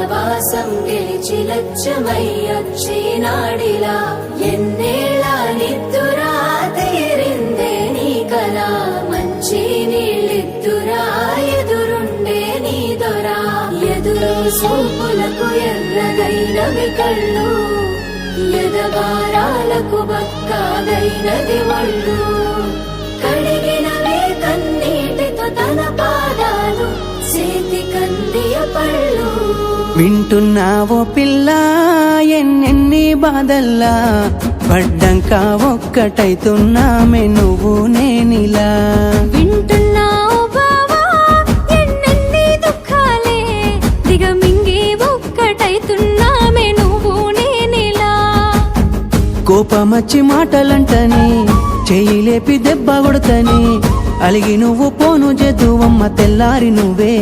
వనవాసం గెలిచి లక్ష్యమయ్యొచ్చినాడిలా ఎన్నేళ్ళ నిద్దురా తీరిందే నీ కల. మంచి నీళ్ళిద్దురా ఎదురుండే నీ దొరా. ఎదురు సూపులకు ఎర్రగైనవి కళ్ళు ఎదగారాలకు బక్కాదైనది వాళ్ళు. వింటున్నావో పిల్ల ఎన్నెన్ని బాధల్లా పడ్డంక ఒక్కటైతున్నామే నువ్వు నేనిలా. వింటున్నావు బావా ఎన్నెన్ని దుఃఖాలే దిగమింగి ఒక్కటైతున్నామే నువ్వు నేనిలా. కోపమచ్చి మాటలంటని చెయ్యి లేపి దెబ్బ కొడతని అలిగి నువ్వు పోను జదువమ్మ తెల్లారి నువ్వే.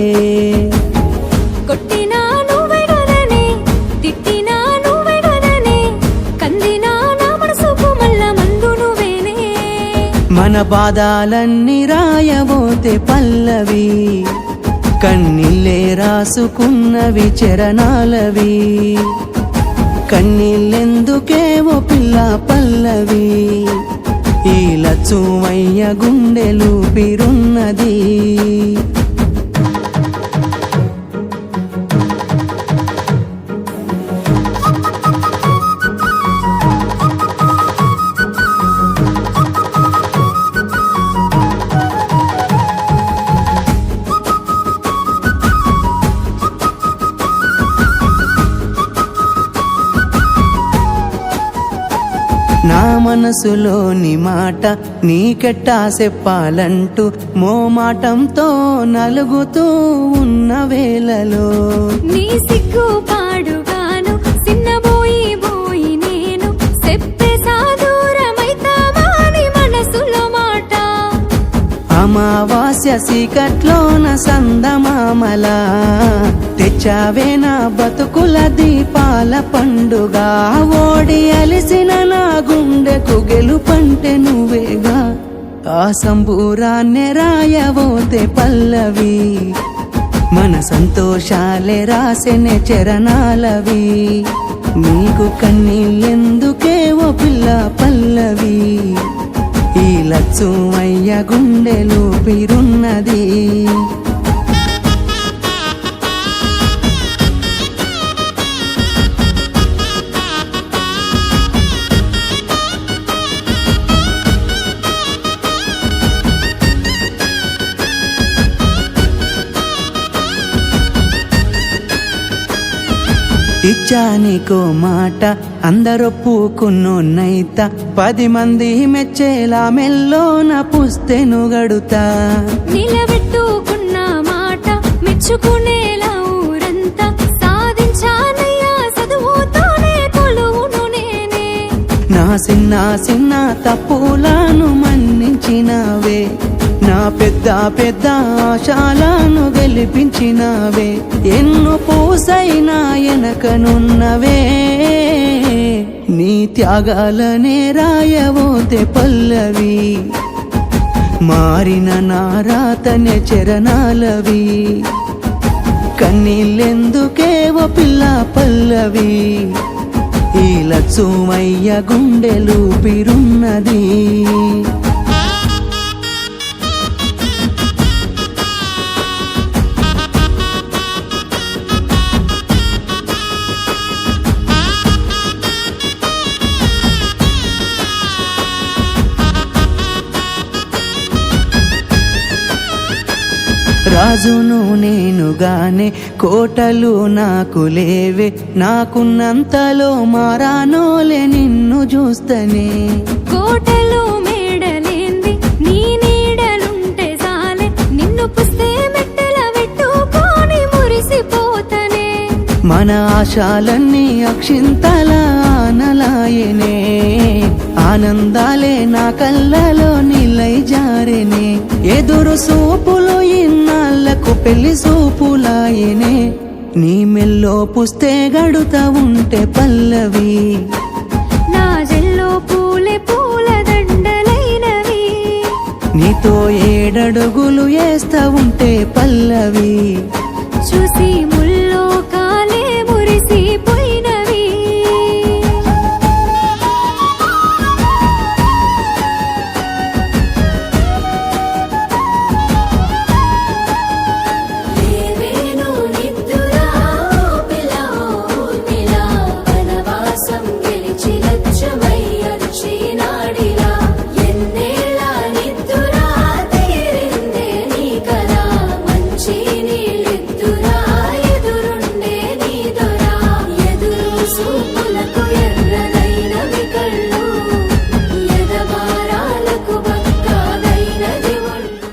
మన బాధాలన్నీ రాయబోతే పల్లవి కన్నీళ్ళే రాసుకున్నవి చరణాలవి. కన్నీళ్ళెందుకేవో పిల్ల పల్లవి ఈ లచ్చుమయ్య గుండెలు పిరున్నది నా మనసులోని మాట నీకెట్టా చెప్పాలంటూ మోమాటంతో నలుగుతూ ఉన్న వేళలో. నీ సిగ్గు అమావాస్య సీకట్లోన సందమామలా తెచ్చావే నా బతుకుల దీపాల పండుగ. ఓడి అలిసిన నా గుండెకు గెలుపంటే నువ్వేగా. ఆ సంబూరాన్నే రాయబోతే పల్లవి మన సంతోషాలే రాసెనే చరణాలవి. నీకు కన్నీళ్ళెందుకే ఓ పిల్ల పల్లవి? లచ్చుమయ్య గుండెలు పిరున్నది ఇచ్చానికో మాట అందరొప్పుకున్నోన్నైత పది మంది మెచ్చేలా మెల్లోన పుస్తెను గడుతా. నిలబెట్టుకున్న మాట మెచ్చుకునేలా ఊరంతా. సాధించానయ్యా చదువుతోనే కొలువును నేనే. నా చిన్న చిన్న తప్పులను మన్నించినావే. నా పెద్ద పెద్ద ఆశాలను గెలిపించినవే. ఎన్ను పూసైనా వెనకనున్నవే నీ త్యాగాలనే రాయవోతే పల్లవి. మారిన నారాతనే చరణాలవి. కన్నీళ్ళెందుకే ఓ పిల్ల పల్లవి. ఈ లక్ష్మయ్య గుండెలు పిరున్నది రాజును నేనుగానే కోటలు నాకు లేవే. నాకున్నంతలో మారానోలే నిన్ను చూస్తనే. కోటలు మేడలేంది నీ నీడలుంటే సాలే నిన్ను పుస్తే మెట్టెల పెట్టుకొని మురిసిపోతనే. మన ఆశాలన్నీ అక్షింతల ఆనలాయనే. ఆనందాలే నా కళ్ళలో నిలై జారెనే. ఎదురు సూపులు ఇన్నాళ్ళకు పెళ్ళి సూపులాయనే నీ మెల్లో పుస్తే గడుతా ఉంటే పల్లవి. నా జల్లో పూలే పూల దండలైనవి నీతో ఏడడుగులు వేస్తా ఉంటే పల్లవి.